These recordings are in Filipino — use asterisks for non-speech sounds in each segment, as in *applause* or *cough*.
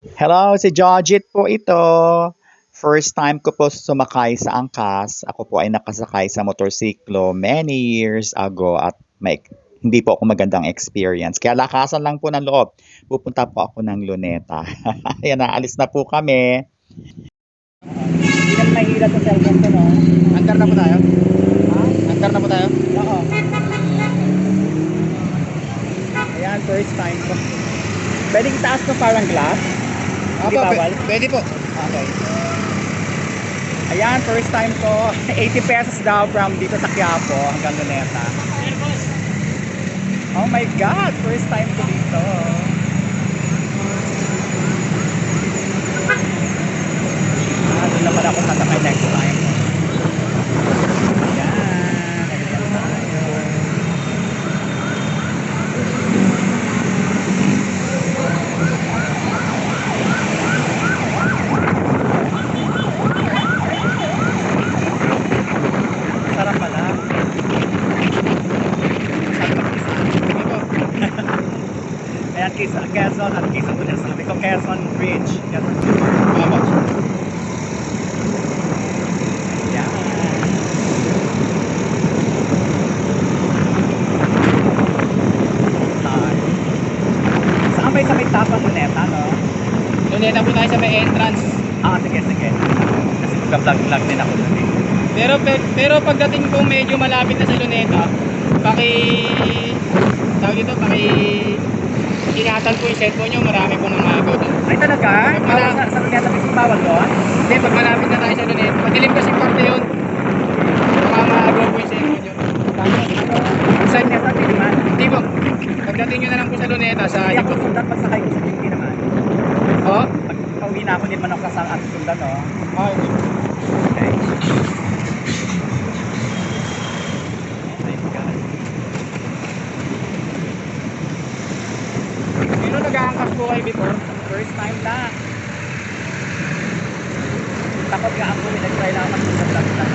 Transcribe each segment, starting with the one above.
Hello, si Jojit po ito. First time ko po sumakay sa angkas. Ako po ay nakasakay sa motorsiklo many years ago at may hindi po ako magandang experience. Kaya lakasan lang po ng loob. Pupunta po ako ng Luneta. *laughs* Ayan, naalis na po kami. Hindi mahihila sa cellphone ko, no? Andar na po tayo? Ha? Andar na po tayo? Oo. Ayan, first time ko. Pwedeng itaas ko parang glass? Hindi Opo, bawal? pwe- pwede po. Okay. Ayan, first time ko. *laughs* 80 pesos daw from dito sa Quiapo hanggang Luneta. Oh my God! First time ko dito. Ah, doon naman ako sasakay next time. Ayan, ayan tayo. Sarap pala. Sarap mag-isa. Ayan, Quezon, Quezon at Quezon ko din sabi ko, Quezon Bridge. Opo. Ayan. Tayo. Saan ba yung sa may tapang luneta, no? Luneta po tayo sa may entrance. Ah, sige, sige. Kasi magka-vlog-vlog din ako dun eh. Pero pe- pero pagdating po medyo malapit na sa Luneta, paki tawag dito, paki ingatan po yung cellphone nyo, marami pong nangago doon. Ay talaga? Bawal sa, sa luneta mismo bawal doon? Hindi, pag malapit na tayo sa Luneta, madilim kasi parte yun. Baka maago po yung cellphone nyo. Sa luneta, hindi man. Hindi po. Pagdating nyo na lang po sa Luneta, sa Hindi ako sundan pagsakay ko sa jeepney naman. Oh? Pag pauwi na ako, hindi man ako kasang at sundan, no? Oh, Okay. Oh my God. Sino po kayo before? First time na. Takot nga ako, nag-try lang ako sa vlog lang.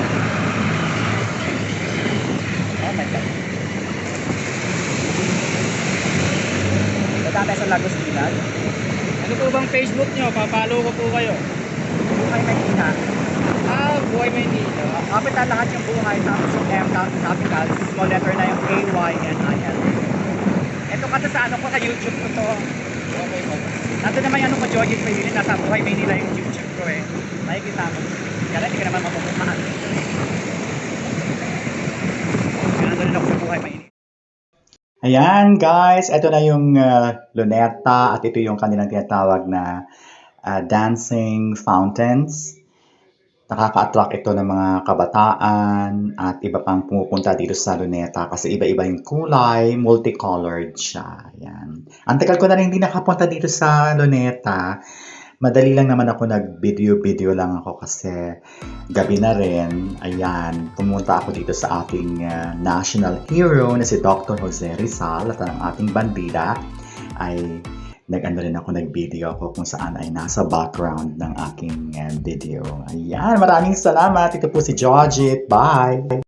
Oh my God. Tayo sa Lagos Pilag. Ano po bang Facebook nyo? Papalo ko po kayo. Buhay Maynila. Ah, Buhay Maynila. Kapital lahat yung buhay, tapos yung M, tapos capital, small letter na yung A-Y-N-I-L. Ito kasi sa ano ko, sa YouTube ko to. Nandun naman yung ano ko, Georgie Maynila, nasa buhay Maynila yung YouTube ko eh. Nakikita mo. Kaya hindi ka naman mapupuntahan. Kaya. Ayan guys, ito na yung uh, luneta at ito yung kanilang tinatawag na uh, dancing fountains. Nakaka-attract ito ng mga kabataan at iba pang pumupunta dito sa luneta kasi iba-iba yung kulay, multicolored siya. Ayan. Ang tagal ko na rin hindi nakapunta dito sa luneta. Madali lang naman ako nag-video-video lang ako kasi gabi na rin. Ayan, pumunta ako dito sa ating uh, national hero na si Dr. Jose Rizal at ang ating bandida ay nag-ano rin ako, nag-video ako kung saan ay nasa background ng aking uh, video. Ayan, maraming salamat. Ito po si Georgette. Bye!